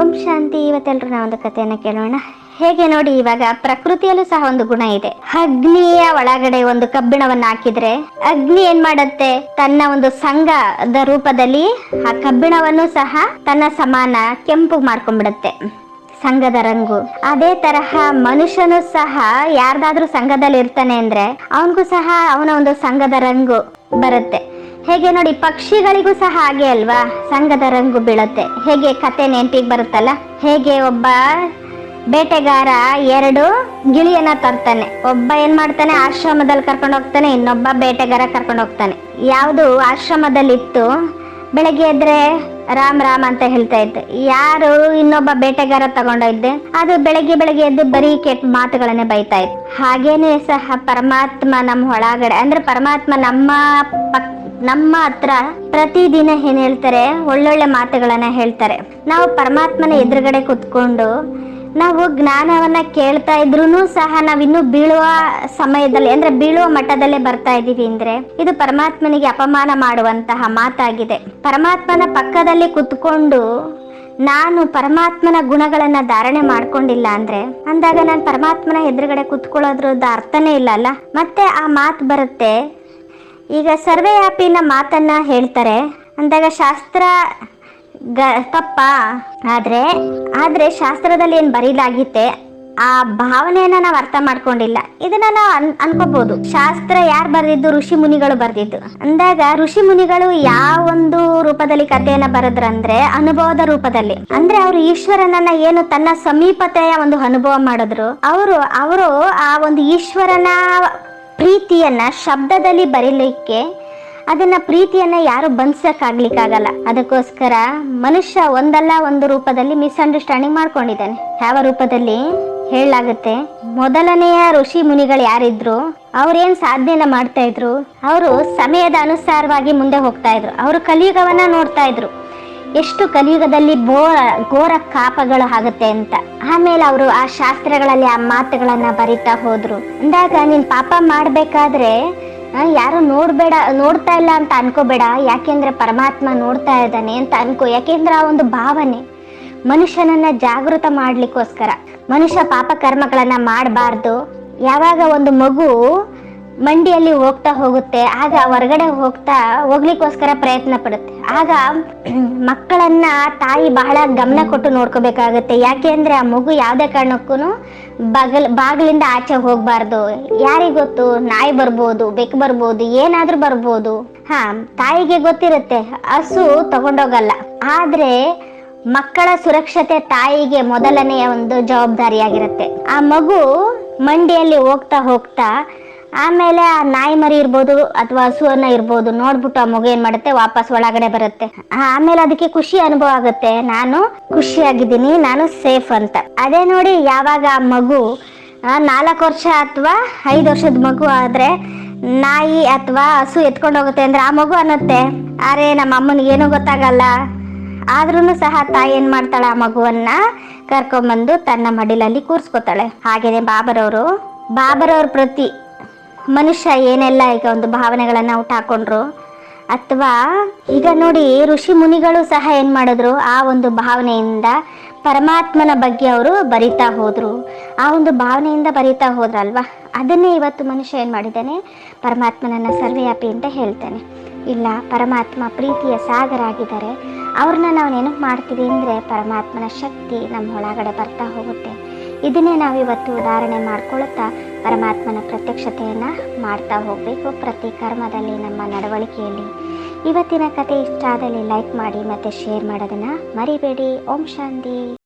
ಓಂ ಶಾಂತಿ ಇವತ್ತೆಲ್ಲರೂ ನಾವೊಂದು ಕಥೆಯನ್ನು ಕೇಳೋಣ. ಹೇಗೆ ನೋಡಿ, ಇವಾಗ ಪ್ರಕೃತಿಯಲ್ಲೂ ಸಹ ಒಂದು ಗುಣ ಇದೆ. ಅಗ್ನಿಯ ಒಳಗಡೆ ಒಂದು ಕಬ್ಬಿಣವನ್ನು ಹಾಕಿದ್ರೆ ಅಗ್ನಿ ಏನ್ ಮಾಡುತ್ತೆ? ತನ್ನ ಒಂದು ಸಂಘದ ರೂಪದಲ್ಲಿ ಆ ಕಬ್ಬಿಣವನ್ನು ಸಹ ತನ್ನ ಸಮಾನ ಕೆಂಪು ಮಾಡ್ಕೊಂಡ್ಬಿಡತ್ತೆ. ಸಂಘದ ರಂಗು. ಅದೇ ತರಹ ಮನುಷ್ಯನು ಸಹ ಯಾರ್ದಾದ್ರೂ ಸಂಘದಲ್ಲಿ ಇರ್ತಾನೆ ಅಂದ್ರೆ ಅವನಿಗೂ ಸಹ ಅವನ ಒಂದು ಸಂಘದ ರಂಗು ಬರುತ್ತೆ. ಹೇಗೆ ನೋಡಿ ಪಕ್ಷಿಗಳಿಗೂ ಸಹ ಹಾಗೆ ಅಲ್ವಾ? ಸಂಘದ ರಂಗು ಬೀಳುತ್ತೆ. ಹೇಗೆ ಕತೆ ನೆನಪಿಗೆ ಬರುತ್ತಲ್ಲ? ಹೇಗೆ ಒಬ್ಬ ಬೇಟೆಗಾರ ಎರಡು ಗಿಳಿಯನ್ನ ತರ್ತಾನೆ. ಒಬ್ಬ ಏನ್ ಮಾಡ್ತಾನೆ? ಆಶ್ರಮದಲ್ಲಿ ಕರ್ಕೊಂಡು ಹೋಗ್ತಾನೆ, ಇನ್ನೊಬ್ಬ ಬೇಟೆಗಾರ ಕರ್ಕೊಂಡು ಹೋಗ್ತಾನೆ. ಯಾವುದು ಆಶ್ರಮದಲ್ಲಿ ಇತ್ತು ಬೆಳಗ್ಗೆ ಎದ್ರೆ ರಾಮ್ ರಾಮ್ ಅಂತ ಹೇಳ್ತಾ ಇತ್ತು ಯಾರು ಇನ್ನೊಬ್ಬ ಬೇಟೆಗಾರ ತಗೊಂಡೋಯ್ದೆ ಅದು ಬೆಳಗ್ಗೆ ಬೆಳಗ್ಗೆ ಎದ್ದು ಬರೀ ಕೆಟ್ಟ ಮಾತುಗಳನ್ನೇ ಬೈತಾ ಇತ್ತು. ಹಾಗೇನೆ ಸಹ ಪರಮಾತ್ಮ ನಮ್ಮ ಒಳಗಡೆ, ಅಂದ್ರೆ ಪರಮಾತ್ಮ ನಮ್ಮ ಪಕ್ ನಮ್ಮ ಹತ್ರ ಪ್ರತಿದಿನ ಏನ್ ಹೇಳ್ತಾರೆ? ಒಳ್ಳೊಳ್ಳೆ ಮಾತುಗಳನ್ನ ಹೇಳ್ತಾರೆ. ನಾವು ಪರಮಾತ್ಮನ ಎದುರುಗಡೆ ಕುತ್ಕೊಂಡು ನಾವು ಜ್ಞಾನವನ್ನ ಕೇಳ್ತಾ ಇದ್ರು ಸಹ ನಾವಿನ್ನು ಬೀಳುವ ಸಮಯದಲ್ಲಿ, ಅಂದ್ರೆ ಬೀಳುವ ಮಟ್ಟದಲ್ಲೇ ಬರ್ತಾ ಇದೀವಿ ಅಂದ್ರೆ ಇದು ಪರಮಾತ್ಮನಿಗೆ ಅಪಮಾನ ಮಾಡುವಂತಹ ಮಾತಾಗಿದೆ. ಪರಮಾತ್ಮನ ಪಕ್ಕದಲ್ಲಿ ಕುತ್ಕೊಂಡು ನಾನು ಪರಮಾತ್ಮನ ಗುಣಗಳನ್ನ ಧಾರಣೆ ಮಾಡ್ಕೊಂಡಿಲ್ಲ ಅಂದ್ರೆ, ಅಂದಾಗ ನಾನು ಪರಮಾತ್ಮನ ಎದುರುಗಡೆ ಕುತ್ಕೊಳ್ಳೋದ್ರದ ಅರ್ಥನೇ ಇಲ್ಲ ಅಲ್ಲ? ಮತ್ತೆ ಆ ಮಾತು ಬರುತ್ತೆ ಈಗ ಸರ್ವೇಯಾಪಿನ ಮಾತನ್ನ ಹೇಳ್ತಾರೆ. ಅಂದಾಗ ಶಾಸ್ತ್ರ ಗ, ತಪ್ಪ. ಆದರೆ, ಆದ್ರೆ ಶಾಸ್ತ್ರದಲ್ಲಿ ಏನ್ ಬರೀಲಾಗಿತ್ತೆ, ಆ ಭಾವನೆಯನ್ನ ನಾವು ಅರ್ಥ ಮಾಡ್ಕೊಂಡಿಲ್ಲ. ಇದನ್ನ ನಾವು ಅನ್ ಅನ್ಕೋಬಹುದು ಶಾಸ್ತ್ರ ಯಾರು ಬರೆದಿದ್ದು? ಋಷಿ ಮುನಿಗಳು ಬರೆದಿದ್ದು. ಅಂದಾಗ ಋಷಿ ಮುನಿಗಳು ಯಾವ ಒಂದು ರೂಪದಲ್ಲಿ ಕಥೆಯನ್ನ ಬರೆದ್ರಂದ್ರೆ, ಅನುಭವದ ರೂಪದಲ್ಲಿ. ಅಂದ್ರೆ ಅವರು ಈಶ್ವರನನ್ನ ಏನು ತನ್ನ ಸಮೀಪತೆಯ ಒಂದು ಅನುಭವ ಮಾಡಿದ್ರು. ಅವರು ಅವರು ಆ ಒಂದು ಈಶ್ವರನ ಪ್ರೀತಿಯನ್ನ ಶಬ್ದದಲ್ಲಿ ಬರೀಲಿಕ್ಕೆ ಅದನ್ನ ಪ್ರೀತಿಯನ್ನ ಯಾರು ಬಂಧಿಸಕ್ಕಾಗ್ಲಿಕ್ಕಾಗಲ್ಲ. ಅದಕ್ಕೋಸ್ಕರ ಮನುಷ್ಯ ಒಂದಲ್ಲ ಒಂದು ರೂಪದಲ್ಲಿ ಮಿಸ್ಅಂಡರ್ಸ್ಟ್ಯಾಂಡಿಂಗ್ ಮಾಡ್ಕೊಂಡಿದ್ದಾನೆ. ಯಾವ ರೂಪದಲ್ಲಿ? ಹೇಳಲಾಗುತ್ತೆ, ಮೊದಲನೆಯ ಋಷಿ ಮುನಿಗಳು ಯಾರಿದ್ರು, ಅವ್ರೇನ್ ಸಾಧನೆನ ಮಾಡ್ತಾ ಇದ್ರು? ಅವರು ಸಮಯದ ಅನುಸಾರವಾಗಿ ಮುಂದೆ ಹೋಗ್ತಾ ಇದ್ರು. ಅವರು ಕಲಿಯುಗವನ್ನ ನೋಡ್ತಾ ಇದ್ರು. ಎಷ್ಟು ಕಲಿಯುಗದಲ್ಲಿ ಬೋರ, ಘೋರ ಕಾಪಗಳು ಆಗುತ್ತೆ ಅಂತ. ಆಮೇಲೆ ಅವರು ಆ ಶಾಸ್ತ್ರಗಳಲ್ಲಿ ಆ ಮಾತುಗಳನ್ನ ಬರಿತಾ ಹೋದ್ರು. ಅಂದಾಗ ನೀನ್ ಪಾಪ ಮಾಡ್ಬೇಕಾದ್ರೆ ಯಾರು ನೋಡ್ಬೇಡ, ನೋಡ್ತಾ ಇಲ್ಲ ಅಂತ ಅನ್ಕೋಬೇಡ. ಯಾಕೆಂದ್ರೆ ಪರಮಾತ್ಮ ನೋಡ್ತಾ ಇದ್ದಾನೆ ಅಂತ ಅನ್ಕೋ. ಯಾಕೆಂದ್ರೆ ಆ ಒಂದು ಭಾವನೆ. ಮನುಷ್ಯನನ್ನ ಜಾಗೃತ ಮಾಡ್ಲಿಕ್ಕೋಸ್ಕರ. ಮನುಷ್ಯ ಪಾಪ ಕರ್ಮಗಳನ್ನ ಮಾಡಬಾರ್ದು. ಯಾವಾಗ ಒಂದು ಮಗು ಮಂಡಿಯಲ್ಲಿ ಹೋಗ್ತಾ ಹೋಗುತ್ತೆ, ಆಗ ಹೊರಗಡೆ ಹೋಗ್ತಾ ಹೋಗ್ಲಿಕ್ಕೋಸ್ಕರ ಪ್ರಯತ್ನ ಪಡುತ್ತೆ. ಆಗ ಮಕ್ಕಳನ್ನ ತಾಯಿ ಬಹಳ ಗಮನ ಕೊಟ್ಟು ನೋಡ್ಕೋಬೇಕಾಗುತ್ತೆ. ಯಾಕೆ ಅಂದ್ರೆ ಆ ಮಗು ಯಾವುದೇ ಕಾರಣಕ್ಕೂ ಬಗಲ್, ಬಾಗಿಲಿಂದ ಆಚೆ ಹೋಗ್ಬಾರ್ದು. ಯಾರಿಗೊತ್ತು ನಾಯಿ ಬರ್ಬೋದು, ಬೆಕ್ಕು ಬರ್ಬೋದು, ಏನಾದ್ರೂ ಬರ್ಬೋದು. ಹ, ತಾಯಿಗೆ ಗೊತ್ತಿರುತ್ತೆ. ಹಸು ತಗೊಂಡೋಗಲ್ಲ. ಆದ್ರೆ ಮಕ್ಕಳ ಸುರಕ್ಷತೆ ತಾಯಿಗೆ ಮೊದಲನೆಯ ಒಂದು ಜವಾಬ್ದಾರಿಯಾಗಿರುತ್ತೆ. ಆ ಮಗು ಮಂಡಿಯಲ್ಲಿ ಹೋಗ್ತಾ ಹೋಗ್ತಾ ಆಮೇಲೆ ಆ ನಾಯಿ ಮರಿ ಇರ್ಬೋದು ಅಥವಾ ಹಸುವನ್ನ ಇರ್ಬೋದು ನೋಡ್ಬಿಟ್ಟು ಆ ಮಗು ಏನ್ ಮಾಡುತ್ತೆ? ವಾಪಸ್ ಒಳಗಡೆ ಬರುತ್ತೆ. ಆಮೇಲೆ ಅದಕ್ಕೆ ಖುಷಿ ಅನುಭವ ಆಗುತ್ತೆ. ನಾನು ಖುಷಿಯಾಗಿದ್ದೀನಿ, ನಾನು ಸೇಫ್ ಅಂತ. ಅದೇ ನೋಡಿ ಯಾವಾಗ ಆ ಮಗು ನಾಲ್ಕು ವರ್ಷ ಅಥವಾ ಐದು ವರ್ಷದ ಮಗು ಆದ್ರೆ ನಾಯಿ ಅಥವಾ ಹಸು ಎತ್ಕೊಂಡು ಹೋಗುತ್ತೆ ಅಂದ್ರೆ ಆ ಮಗು ಅನ್ನತ್ತೆ. ಅರೆ, ನಮ್ಮ ಅಮ್ಮನಿಗೆ ಏನೂ ಗೊತ್ತಾಗಲ್ಲ. ಆದ್ರೂ ಸಹ ತಾಯಿ ಏನ್ ಮಾಡ್ತಾಳೆ ಆ ಮಗುವನ್ನ ಕರ್ಕೊಂಡ್ಬಂದು ತನ್ನ ಮಡಿಲಲ್ಲಿ ಕೂರ್ಸ್ಕೊತಾಳೆ. ಹಾಗೇನೆ ಬಾಬರವರು. ಬಾಬರವ್ರ ಪ್ರತಿ ಮನುಷ್ಯ ಏನೆಲ್ಲ ಈಗ ಒಂದು ಭಾವನೆಗಳನ್ನು ಔಟ್ ಹಾಕೊಂಡ್ರು? ಅಥವಾ ಈಗ ನೋಡಿ ಋಷಿ ಮುನಿಗಳು ಸಹ ಏನು ಮಾಡಿದ್ರು? ಆ ಒಂದು ಭಾವನೆಯಿಂದ ಪರಮಾತ್ಮನ ಬಗ್ಗೆ ಅವರು ಬರಿತಾ ಹೋದರು. ಆ ಒಂದು ಭಾವನೆಯಿಂದ ಬರಿತಾ ಹೋದ್ರಲ್ವಾ? ಅದನ್ನೇ ಇವತ್ತು ಮನುಷ್ಯ ಏನು ಮಾಡಿದ್ದಾನೆ? ಪರಮಾತ್ಮನನ್ನ ಸರ್ವೆಯಾಪಿ ಅಂತ ಹೇಳ್ತಾನೆ. ಇಲ್ಲ, ಪರಮಾತ್ಮ ಪ್ರೀತಿಯ ಸಾಗರ ಆಗಿದ್ದಾರೆ. ಅವ್ರನ್ನ ನಾವು ನೆನಪು ಮಾಡ್ತೀವಿ ಅಂದರೆ ಪರಮಾತ್ಮನ ಶಕ್ತಿ ನಮ್ಮ ಒಳಗಡೆ ಬರ್ತಾ ಹೋಗುತ್ತೆ. ಇದನ್ನೇ ನಾವು ಇವತ್ತು ಉದಾಹರಣೆ ಮಾಡ್ಕೊಳ್ಳುತ್ತಾ ಪರಮಾತ್ಮನ ಪ್ರತ್ಯಕ್ಷತೆಯನ್ನು ಮಾಡ್ತಾ ಹೋಗಬೇಕು ಪ್ರತಿ ಕರ್ಮದಲ್ಲಿ ನಮ್ಮ ನಡವಳಿಕೆಯಲ್ಲಿ. ಇವತ್ತಿನ ಕತೆ ಇಷ್ಟ ಆದಲ್ಲಿ ಲೈಕ್ ಮಾಡಿ ಮತ್ತು ಶೇರ್ ಮಾಡೋದನ್ನು ಮರಿಬೇಡಿ. ಓಂ ಶಾಂತಿ.